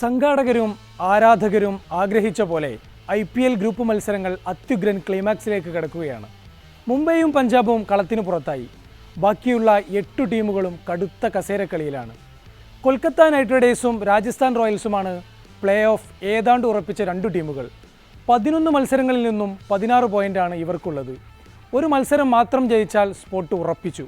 സംഘാടകരും ആരാധകരും ആഗ്രഹിച്ച പോലെ ഐ പി എൽ ഗ്രൂപ്പ് മത്സരങ്ങൾ അത്യുഗ്രൻ ക്ലൈമാക്സിലേക്ക് കടക്കുകയാണ്. മുംബൈയും പഞ്ചാബും കളത്തിന് പുറത്തായി. ബാക്കിയുള്ള എട്ടു ടീമുകളും കടുത്ത കസേരക്കളിയിലാണ്. കൊൽക്കത്ത നൈറ്റ് റൈഡേഴ്സും രാജസ്ഥാൻ റോയൽസുമാണ് പ്ലേ ഓഫ് ഏതാണ്ട് ഉറപ്പിച്ച രണ്ടു ടീമുകൾ. പതിനൊന്ന് മത്സരങ്ങളിൽ നിന്നും പതിനാറ് പോയിന്റാണ് ഇവർക്കുള്ളത്. ഒരു മത്സരം മാത്രം ജയിച്ചാൽ സ്പോട്ട് ഉറപ്പിച്ചു.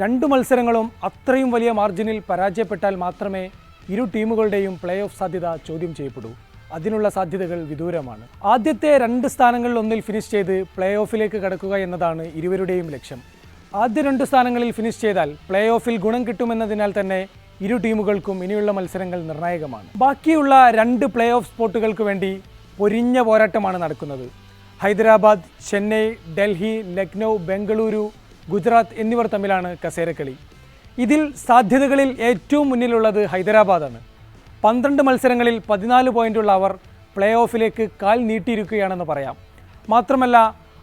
രണ്ട് മത്സരങ്ങളും അത്രയും വലിയ മാർജിനിൽ പരാജയപ്പെട്ടാൽ മാത്രമേ ഇരു ടീമുകളുടെയും പ്ലേ ഓഫ് സാധ്യത ചോദ്യം ചെയ്യപ്പെടൂ. അതിനുള്ള സാധ്യതകൾ വിദൂരമാണ്. ആദ്യത്തെ രണ്ട് സ്ഥാനങ്ങളിൽ ഒന്നിൽ ഫിനിഷ് ചെയ്ത് പ്ലേ ഓഫിലേക്ക് കടക്കുക എന്നതാണ് ഇരുവരുടെയും ലക്ഷ്യം. ആദ്യ രണ്ട് സ്ഥാനങ്ങളിൽ ഫിനിഷ് ചെയ്താൽ പ്ലേ ഓഫിൽ ഗുണം കിട്ടുമെന്നതിനാൽ തന്നെ ഇരു ടീമുകൾക്കും ഇനിയുള്ള മത്സരങ്ങൾ നിർണായകമാണ്. ബാക്കിയുള്ള രണ്ട് പ്ലേ ഓഫ് സ്പോട്ടുകൾക്ക് വേണ്ടി പൊരിഞ്ഞ പോരാട്ടമാണ് നടക്കുന്നത്. ഹൈദരാബാദ് ചെന്നൈ ഡൽഹി ലക്നൗ ബംഗളൂരു ഗുജറാത്ത് എന്നിവർ തമ്മിലാണ് കസേരക്കളി ഇതിൽ സാധ്യതകളിൽ ഏറ്റവും മുന്നിലുള്ളത് ഹൈദരാബാദാണ്. പന്ത്രണ്ട് മത്സരങ്ങളിൽ പതിനാല് പോയിന്റുള്ള അവർ പ്ലേ ഓഫിലേക്ക് കാൽ നീട്ടിയിരിക്കുകയാണെന്ന് പറയാം. മാത്രമല്ല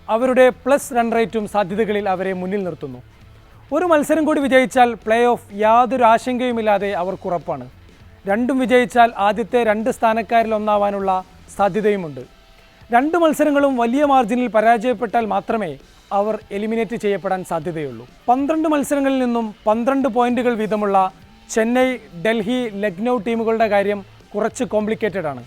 അവരുടെ പ്ലസ് റൺ റേറ്റും സാധ്യതകളിൽ അവരെ മുന്നിൽ നിർത്തുന്നു. ഒരു മത്സരം കൂടി വിജയിച്ചാൽ പ്ലേ ഓഫ് യാതൊരു ആശങ്കയുമില്ലാതെ അവർക്കുറപ്പാണ് രണ്ടും വിജയിച്ചാൽ ആദ്യത്തെ രണ്ട് സ്ഥാനക്കാരിൽ ഒന്നാവാനുള്ള സാധ്യതയുമുണ്ട്. രണ്ട് മത്സരങ്ങളും വലിയ മാർജിനിൽ പരാജയപ്പെട്ടാൽ മാത്രമേ അവർ എലിമിനേറ്റ് ചെയ്യപ്പെടാൻ സാധ്യതയുള്ളൂ. പന്ത്രണ്ട് മത്സരങ്ങളിൽ നിന്നും പന്ത്രണ്ട് പോയിന്റുകൾ വീതമുള്ള ചെന്നൈ ഡൽഹി ലക്നൗ ടീമുകളുടെ കാര്യം കുറച്ച് കോംപ്ലിക്കേറ്റഡ് ആണ്.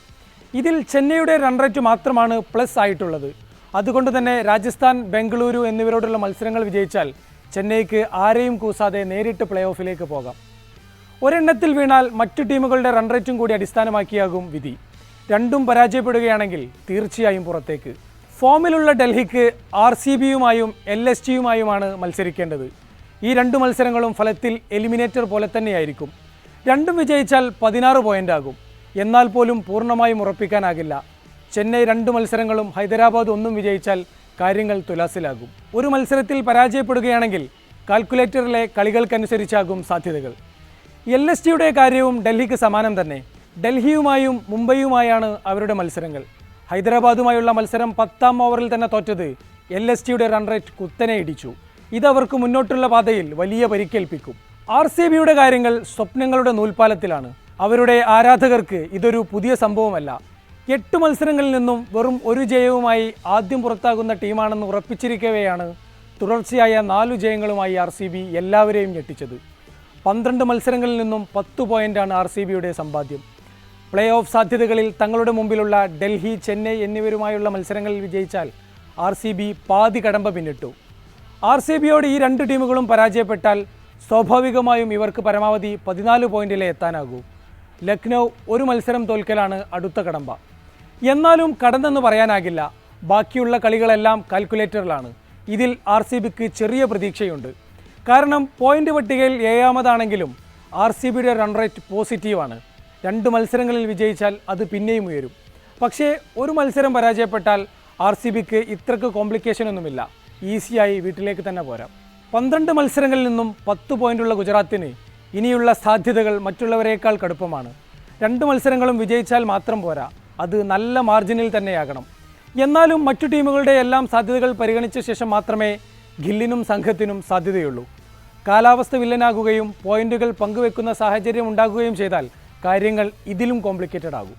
ഇതിൽ ചെന്നൈയുടെ റൺ റേറ്റ് മാത്രമാണ് പ്ലസ് ആയിട്ടുള്ളത്. അതുകൊണ്ട് തന്നെ രാജസ്ഥാൻ ബംഗളൂരു എന്നിവരോടുള്ള മത്സരങ്ങൾ വിജയിച്ചാൽ ചെന്നൈക്ക് ആരെയും കൂസാതെ നേരിട്ട് പ്ലേ ഓഫിലേക്ക് പോകാം. ഒരെണ്ണത്തിൽ വീണാൽ മറ്റു ടീമുകളുടെ റൺ റേറ്റും കൂടി അടിസ്ഥാനമാക്കിയാകും വിധി. രണ്ടും പരാജയപ്പെടുകയാണെങ്കിൽ തീർച്ചയായും പുറത്തേക്ക്. ഫോമിലുള്ള ഡൽഹിക്ക് ആർ സി ബിയുമായും എൽ എസ് ടിയുമായുമാണ് മത്സരിക്കേണ്ടത്. ഈ രണ്ട് മത്സരങ്ങളും ഫലത്തിൽ എലിമിനേറ്റർ പോലെ തന്നെയായിരിക്കും. രണ്ടും വിജയിച്ചാൽ പതിനാറ് ആകും എന്നാൽ പോലും പൂർണമായും ഉറപ്പിക്കാനാകില്ല. ചെന്നൈ രണ്ട് മത്സരങ്ങളും ഹൈദരാബാദ് ഒന്നും വിജയിച്ചാൽ കാര്യങ്ങൾ തുലാസിലാകും. ഒരു മത്സരത്തിൽ പരാജയപ്പെടുകയാണെങ്കിൽ കാൽക്കുലേറ്ററിലെ കളികൾക്കനുസരിച്ചാകും സാധ്യതകൾ. എൽ എസ് ടിയുടെ കാര്യവും ഡൽഹിക്ക് സമാനം തന്നെ. ഡൽഹിയുമായും മുംബൈയുമായാണ് അവരുടെ മത്സരങ്ങൾ. ഹൈദരാബാദുമായുള്ള മത്സരം പത്താം ഓവറിൽ തന്നെ തോറ്റത് എൽ എസ് ടിയുടെ റൺ റേറ്റ് കുത്തനെ ഇടിച്ചു. ഇതവർക്ക് മുന്നോട്ടുള്ള പാതയിൽ വലിയ പരിക്കേൽപ്പിക്കും. ആർ സി ബിയുടെ കാര്യങ്ങൾ സ്വപ്നങ്ങളുടെ നൂൽപ്പാലത്തിലാണ്. അവരുടെ ആരാധകർക്ക് ഇതൊരു പുതിയ സംഭവമല്ല. എട്ട് മത്സരങ്ങളിൽ നിന്നും വെറും ഒരു ജയവുമായി ആദ്യം പുറത്താകുന്ന ടീമാണെന്ന് ഉറപ്പിച്ചിരിക്കവെയാണ് തുടർച്ചയായ നാലു ജയങ്ങളുമായി ആർ സി ബി എല്ലാവരെയും ഞെട്ടിച്ചത്. പന്ത്രണ്ട് മത്സരങ്ങളിൽ നിന്നും പത്ത് പോയിന്റാണ് ആർ സി ബിയുടെ സമ്പാദ്യം. പ്ലേ ഓഫ് സാധ്യതകളിൽ തങ്ങളുടെ മുമ്പിലുള്ള ഡൽഹി ചെന്നൈ എന്നിവരുമായുള്ള മത്സരങ്ങളിൽ വിജയിച്ചാൽ ആർ സി ബി പാതി കടമ്പ പിന്നിട്ടു. ആർ സി ബിയോട് ഈ രണ്ട് ടീമുകളും പരാജയപ്പെട്ടാൽ സ്വാഭാവികമായും ഇവർക്ക് പരമാവധി പതിനാല് പോയിന്റിലേ എത്താനാകൂ. ലക്നൗ ഒരു മത്സരം തോൽക്കലാണ് അടുത്ത കടമ്പ. എന്നാലും കടന്നെന്ന് പറയാനാകില്ല. ബാക്കിയുള്ള കളികളെല്ലാം കാൽക്കുലേറ്ററിലാണ്. ഇതിൽ ആർ സി ബിക്ക് ചെറിയ പ്രതീക്ഷയുണ്ട്. കാരണം പോയിന്റ് പട്ടികയിൽ ഏഴാമതാണെങ്കിലും ആർ സി ബിയുടെ റൺ റേറ്റ് പോസിറ്റീവാണ്. രണ്ട് മത്സരങ്ങളിൽ വിജയിച്ചാൽ അത് പിന്നെയും ഉയരും. പക്ഷേ ഒരു മത്സരം പരാജയപ്പെട്ടാൽ ആർ സി ബിക്ക് ഇത്രക്ക് കോംപ്ലിക്കേഷൻ ഒന്നുമില്ല. ഈസിയായി വീട്ടിലേക്ക് തന്നെ പോരാം. പന്ത്രണ്ട് മത്സരങ്ങളിൽ നിന്നും പത്ത് പോയിന്റുള്ള ഗുജറാത്തിന് ഇനിയുള്ള സാധ്യതകൾ മറ്റുള്ളവരേക്കാൾ കടുപ്പമാണ്. രണ്ട് മത്സരങ്ങളും വിജയിച്ചാൽ മാത്രം പോരാ. അത് നല്ല മാർജിനിൽ തന്നെയാകണം. എന്നാലും മറ്റു ടീമുകളുടെ എല്ലാം സാധ്യതകൾ പരിഗണിച്ച ശേഷം മാത്രമേ ഗില്ലിനും സംഘത്തിനും സാധ്യതയുള്ളൂ. കാലാവസ്ഥ വില്ലനാകുകയും പോയിന്റുകൾ പങ്കുവെക്കുന്ന സാഹചര്യം ഉണ്ടാകുകയും ചെയ്താൽ കാര്യങ്ങൾ ഇതിലും കോംപ്ലിക്കേറ്റഡ് ആകും.